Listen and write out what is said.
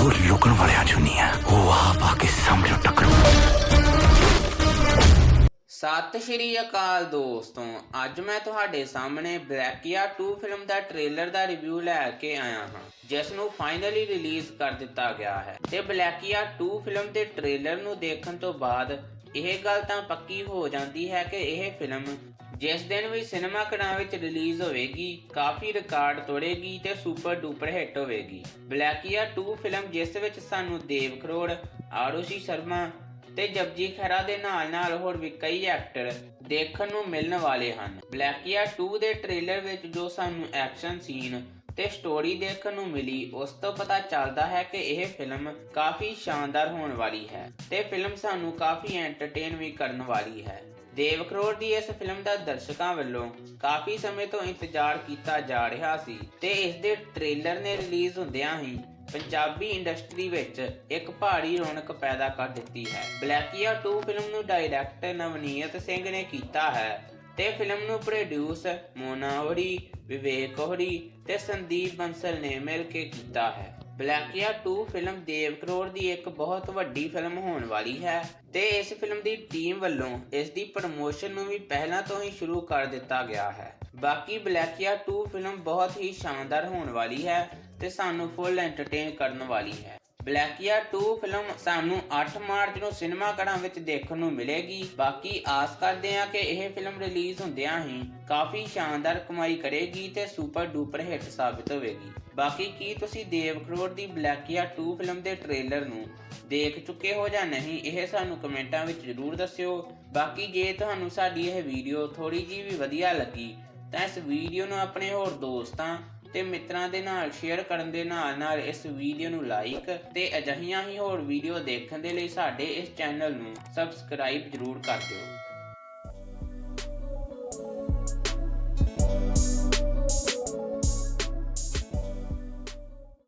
ਉਹ ਲੁਕਣ ਵਾਲਿਆਂ ਚੋਂ ਨਹੀਂ ਹੈ ਉਹ ਆਪ ਆ ਕੇ ਸਾਹਮਣੇ ਟੱਕਰੂ ਸਤਿ ਸ਼੍ਰੀ ਅਕਾਲ ਦੋਸਤੋ, ਅੱਜ ਮੈਂ ਤੁਹਾਡੇ ਸਾਹਮਣੇ ਬਲੈਕੀਆ 2 ਫਿਲਮ ਦਾ ਟ੍ਰੇਲਰ ਦਾ ਰਿਵਿਊ ਲੈ ਕੇ ਆਇਆ ਹਾਂ, ਜਿਸ ਨੂੰ ਫਾਈਨਲੀ ਰਿਲੀਜ਼ ਕਰ ਦਿੱਤਾ ਗਿਆ ਹੈ। ਤੇ ਬਲੈਕੀਆ 2 ਫਿਲਮ ਦੇ ਟ੍ਰੇਲਰ ਨੂੰ ਦੇਖਣ ਤੋਂ ਬਾਅਦ ਇਹ ਗੱਲ ਤਾਂ ਪੱਕੀ ਹੋ ਜਾਂਦੀ ਹੈ ਕਿ ਇਹ ਫਿਲਮ ਜਿਸ ਦਿਨ ਵੀ ਸਿਨੇਮਾ ਘਰਾਂ ਵਿੱਚ ਰਿਲੀਜ਼ ਹੋਵੇਗੀ, ਕਾਫੀ ਰਿਕਾਰਡ ਤੋੜੇਗੀ ਤੇ ਸੁਪਰ ਡੂਪਰ ਹਿੱਟ ਹੋਵੇਗੀ। ਬਲੈਕੀਆ 2 ਫਿਲਮ ਜਿਸ ਵਿੱਚ ਸਾਨੂੰ ਦੇਵ ਕਰੋੜ, ਆਰੂਸ਼ੀ ਸ਼ਰਮਾ ਤੇ ਜਪਜੀ ਖਹਿਰਾ ਦੇ ਨਾਲ ਨਾਲ ਹੋਰ ਵੀ ਕਈ ਐਕਟਰ ਦੇਖਣ ਨੂੰ ਮਿਲਣ ਵਾਲੇ ਹਨ। ਬਲੈਕੀਆ 2 ਦੇ ਟ੍ਰੇਲਰ ਵਿੱਚ ਜੋ ਸਾਨੂੰ ਐਕਸ਼ਨ ਸੀਨ ਤੇ ਸਟੋਰੀ ਦੇਖਣ ਨੂੰ ਮਿਲੀ, ਉਸ ਤੋਂ ਪਤਾ ਚੱਲਦਾ ਹੈ ਕਿ ਇਹ ਫਿਲਮ ਕਾਫੀ ਸ਼ਾਨਦਾਰ ਹੋਣ ਵਾਲੀ ਹੈ ਤੇ ਫਿਲਮ ਸਾਨੂੰ ਕਾਫੀ ਐਂਟਰਟੇਨ ਵੀ ਕਰਨ ਵਾਲੀ ਹੈ। ਦੇਵ ਕਰੋੜ ਦੀ ਇਸ ਫਿਲਮ ਦਾ ਦਰਸ਼ਕਾਂ ਵੱਲੋਂ ਕਾਫੀ ਸਮੇਂ ਤੋਂ ਇੰਤਜ਼ਾਰ ਕੀਤਾ ਜਾ ਰਿਹਾ ਸੀ ਤੇ ਇਸ ਦੇ ਟ੍ਰੇਲਰ ਨੇ ਰਿਲੀਜ਼ ਹੁੰਦਿਆਂ ਹੀ ਪੰਜਾਬੀ ਇੰਡਸਟਰੀ ਵਿੱਚ ਇੱਕ ਭਾਰੀ ਰੌਣਕ ਪੈਦਾ ਕਰ ਦਿੱਤੀ ਹੈ। ਬਲੈਕੀਆ 2 ਫਿਲਮ ਨੂੰ ਡਾਇਰੈਕਟਰ ਨਵਨੀਤ ਸਿੰਘ ਨੇ ਕੀਤਾ ਹੈ। ਤੇ ਫਿਲਮ ਨੂੰ ਪ੍ਰੋਡਿਊਸ ਮੋਨਾ ਹੋਰੀ ਵਿਵੇਕ ਹੋਰੀ ਤੇ ਸੰਦੀਪ ਬੰਸਲ ਨੇ ਮਿਲ ਕੇ ਕੀਤਾ ਹੈ। ਬਲੈਕੀਆ 2 ਫਿਲਮ ਦੇਵ ਕਰੋੜ ਦੀ ਇੱਕ ਬਹੁਤ ਵੱਡੀ ਫਿਲਮ ਹੋਣ ਵਾਲੀ ਹੈ ਤੇ ਇਸ ਫਿਲਮ ਦੀ ਟੀਮ ਵੱਲੋਂ ਇਸ ਦੀ ਪ੍ਰਮੋਸ਼ਨ ਨੂੰ ਵੀ ਪਹਿਲਾਂ ਤੋਂ ਹੀ ਸ਼ੁਰੂ ਕਰ ਦਿੱਤਾ ਗਿਆ ਹੈ। ਬਾਕੀ ਬਲੈਕੀਆ 2 ਫਿਲਮ ਬਹੁਤ ਹੀ ਸ਼ਾਨਦਾਰ ਹੋਣ ਵਾਲੀ ਹੈ ਤੇ ਸਾਨੂੰ ਫੁੱਲ ਐਂਟਰਟੇਨ ਕਰਨ ਵਾਲੀ ਹੈ। ਬਲੈਕੀਆ 2 ਫਿਲਮ ਸਾਨੂੰ 8 ਮਾਰਚ ਨੂੰ ਸਿਨੇਮਾ ਘਰਾਂ ਵਿੱਚ ਦੇਖਣ ਨੂੰ ਮਿਲੇਗੀ। ਬਾਕੀ ਆਸ ਕਰਦੇ ਹਾਂ ਕਿ ਇਹ ਫਿਲਮ ਰਿਲੀਜ਼ ਹੁੰਦਿਆਂ ਹੀ ਕਾਫੀ ਸ਼ਾਨਦਾਰ ਕਮਾਈ ਕਰੇਗੀ ਤੇ ਸੁਪਰ ਡੂਪਰ ਹਿੱਟ ਸਾਬਿਤ ਹੋਵੇਗੀ। ਬਾਕੀ ਕੀ ਤੁਸੀਂ ਦੇਵ ਕਰੋੜ ਦੀ ਬਲੈਕੀਆ 2 ਫਿਲਮ ਦੇ ਟ੍ਰੇਲਰ ਨੂੰ ਦੇਖ ਚੁੱਕੇ ਹੋ ਜਾਂ ਨਹੀਂ, ਇਹ ਸਾਨੂੰ ਕਮੈਂਟਾਂ ਵਿੱਚ ਜ਼ਰੂਰ ਦੱਸਿਓ। ਬਾਕੀ ਜੇ ਤੁਹਾਨੂੰ ਸਾਡੀ ਇਹ ਵੀਡੀਓ ਥੋੜੀ ਜੀ ਵੀ ਵਧੀਆ ਲੱਗੀ, ਤਾਂ ਇਸ ਵੀਡੀਓ ਨੂੰ ਆਪਣੇ ਹੋਰ ਦੋਸਤਾਂ ਤੇ ਮਿੱਤਰਾਂ ਦੇ ਨਾਲ ਸ਼ੇਅਰ ਕਰਨ ਦੇ ਨਾਲ ਨਾਲ ਇਸ ਵੀਡੀਓ ਨੂੰ ਲਾਈਕ ਤੇ ਅਜਿਹੀਆਂ ਹੀ ਹੋਰ ਵੀਡੀਓ ਦੇਖਣ ਦੇ ਲਈ ਸਾਡੇ ਇਸ ਚੈਨਲ ਨੂੰ ਸਬਸਕ੍ਰਾਈਬ ਜ਼ਰੂਰ ਕਰ ਦਿਓ।